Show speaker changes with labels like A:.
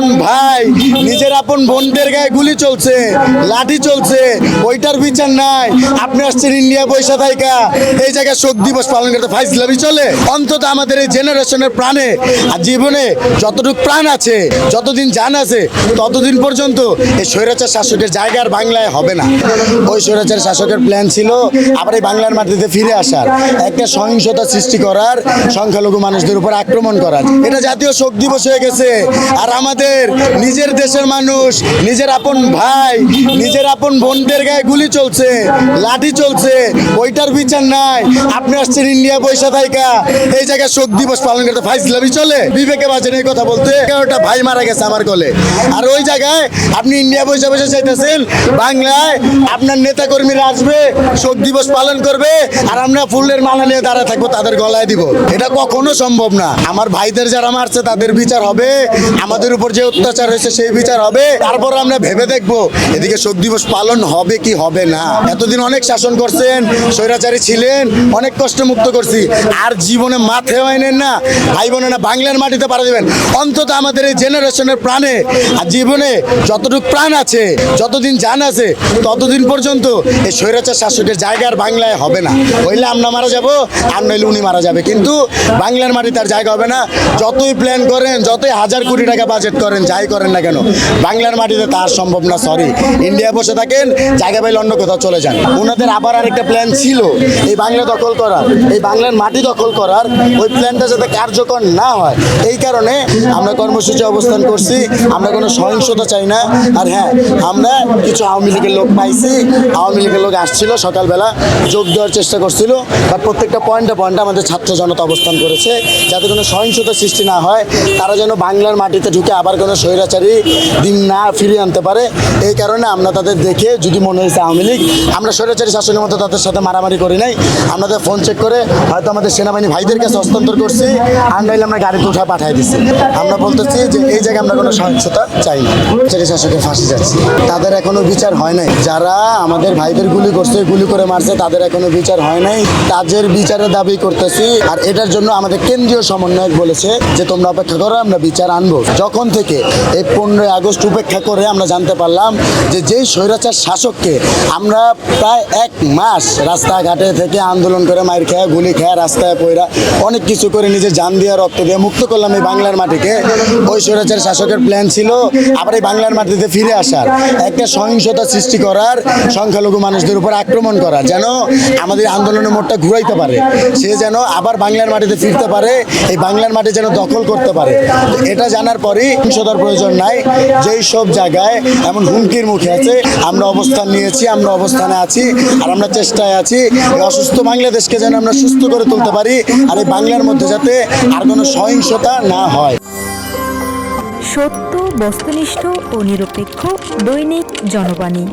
A: আপন ভাই নিজের আপন বোনদের গায়ে গুলি চলছে, লাঠি চলছে, ওইটার বিচার নাই। আপনি আসছেন ইন্ডিয়া পয়সা থাইকা, এই জায়গায় শোক দিবস পালন করতে ফাইজলামি চলে। অন্তত আমাদের এই জেনারেশনের প্রাণে আর জীবনে যতটুকু প্রাণ আছে, যতদিন জান আছে, ততদিন পর্যন্ত এই স্বৈরাচার শাসকের জায়গা আর বাংলায় হবে না। ওই স্বৈরাচার শাসকের প্ল্যান ছিল আবার এই বাংলার মাটিতে ফিরে আসার, একটা সহিংসতা সৃষ্টি করার, সংখ্যালঘু মানুষদের উপর আক্রমণ করার। এটা জাতীয় শোক দিবস হয়ে গেছে। আর আমাদের নিজের দেশের মানুষ, নিজের আপন ভাই, নিজের আপন বোনদের গায়ে গুলি চলছে, লাঠি চলছে, ওইটার বিচার নাই। আপনি আসছেন ইন্ডিয়া পয়সা থাইকা এই জায়গায় শোক দিবস পালন করতে ফাইজলামি চলে? বিবেকে বাঁচেন এই কথা বলতে। এগারোটা ভাই মারা গেছে আমার কোলে। আর ওই জায়গায় আপনি ইন্ডিয়া পয়সা পয়সা চাইতেছেন, বাংলায় আপনার নেতা কর্মীরা আসবে, শোক দিবস পালন করবে, আর আমরা ফুলের মালা নিয়ে দাঁড়া থাকব, তাদের গলায় দিব। এটা কখনো সম্ভব না। আমার ভাইদের যারা মারছে, তাদের বিচার হবে। আমাদের উপর যে অত্যাচার হয়েছে সেই বিচার হবে, তারপর আমরা ভেবে দেখব, এদিকে শোক দিবস পালন হবে কি হবে না। এতদিন অনেক শাসন করছেন, স্বৈরাচারী ছিলেন, অনেক কষ্ট মুক্ত করছি, আর জীবনে মাথে হয়নেন না, ভাই বোনে না বাংলার মাটিতে পাড়া দেবেন। অন্তত আমাদের এই জেনারেশনের প্রাণে আর জীবনে যতটুকু প্রাণ আছে, যতদিন জান আছে, ততদিন পর্যন্ত এই স্বৈরাচার শাসকের জায়গা আর বাংলায় হবে না। হইলে আমরা মারা যাব, আর নইলে উনি মারা যাবে। কিন্তু বাংলার মাটিতে আর জায়গা হবে না। যতই প্ল্যান করেন, যতই হাজার কোটি টাকা বাজেট করেন, যাই করেন না কেন? বাংলার মাটিতে তার সম্ভব না সরি ইন্ডিয়া বসে থাকেন, জায়গা পাইলে অন্য কোথাও চলে যান। ওনাদের আবার আরেকটা প্ল্যান ছিল, এই বাংলা দখল করার, এই বাংলার মাটি দখল করার, ওই প্ল্যানটা যাতে কার্যকর না হয়। এই কারণে আমরা কর্মসূচি অবস্থান করছি, আমরা কোনো সহিংসতা চাই না। আর হ্যাঁ আমরা কিছু আওয়ামী লীগের লোক পাইছি, আওয়ামী লীগের লোক আসছিল, সকালবেলা যোগ দেওয়ার চেষ্টা করছিল বাট প্রত্যেকটা পয়েন্টে পয়েন্টে আমাদের ছাত্র জনতা অবস্থান করেছে, যাতে কোনো সহিংসতা সৃষ্টি না হয়, তারা যেন বাংলার মাটিতে ঢুকে আবার কোনো স্বৈরাচারী দিন না ফিরিয়ে আনতে পারে। এই কারণে আমরা তাদের দেখে যদি মনে হয়েছে আওয়ামী লীগ, আমরা স্বৈরাচারী শাসনের মতো তাদের সাথে মারামারি করি নাই। আমাদের ফোন চেক করে হয়তো আমাদের সেনাবাহিনী ভাইদের কাছে হস্তান্তর করছি আর নাইলে আমরা গাড়িতে উঠে পাঠিয়ে দিচ্ছি আমরা বলতেছি যে এই জায়গায় আমরা কোনো সহিংসতা চাই না। স্বৈরাচারী শাসকের ফাঁসি যাচ্ছে। তাদের এখনও বিচার হয় নাই। যারা আমাদের ভাইদের গুলি করছে, গুলি করে মারছে, তাদের এখনও বিচার হয় নাই। তাদের বিচারের দাবি করতেছি, আর এটার জন্য আমাদের কেন্দ্রীয় সমন্বয়ক বলেছে যে তোমরা অপেক্ষা করো, আমরা বিচার আনব। যখন থেকে এই পনেরোই আগস্ট উপেক্ষা করে আমরা জানতে পারলাম যে যেই স্বৈরাচার শাসককে আমরা প্রায় এক মাস রাস্তাঘাটে থেকে আন্দোলন করে মাইর খেয়ে, গুলি খেয়ে রাস্তায় পয়রা অনেক কিছু করে নিজের জান দিয়ে, রক্ত দিয়ে মুক্ত করলাম এই বাংলার মাটিকে। ওই স্বৈরাচার শাসকের প্ল্যান ছিল আবার এই বাংলার মাটিতে ফিরে আসার। একটা সহিংসতা সৃষ্টি করার, সংখ্যালঘু মানুষদের উপর আক্রমণ করা যেন আমাদের আন্দোলনের মোড়টা ঘুরাইতে পারে। সে যেন আবার বাংলার মাটিতে ফিরতে পারে, এই বাংলার মাটি যেন দখল করতে পারে। এটা জানার পরই সহিংসতার প্রয়োজন নাই, যেই সব জায়গায় এমন হুমকির মুখে আছে, আমরা অবস্থান নিয়েছি, আমরা অবস্থানে আছি, আর আমরা চেষ্টায় আছি অসুস্থ বাংলাদেশকে যেন আমরা সুস্থ করে তুলতে পারি, আর এই বাংলার মধ্যে যাতে আর কোনো সহিংসতা না হয়।
B: সত্য, বস্তুনিষ্ঠ ও নিরপেক্ষ দৈনিক জনবাণী।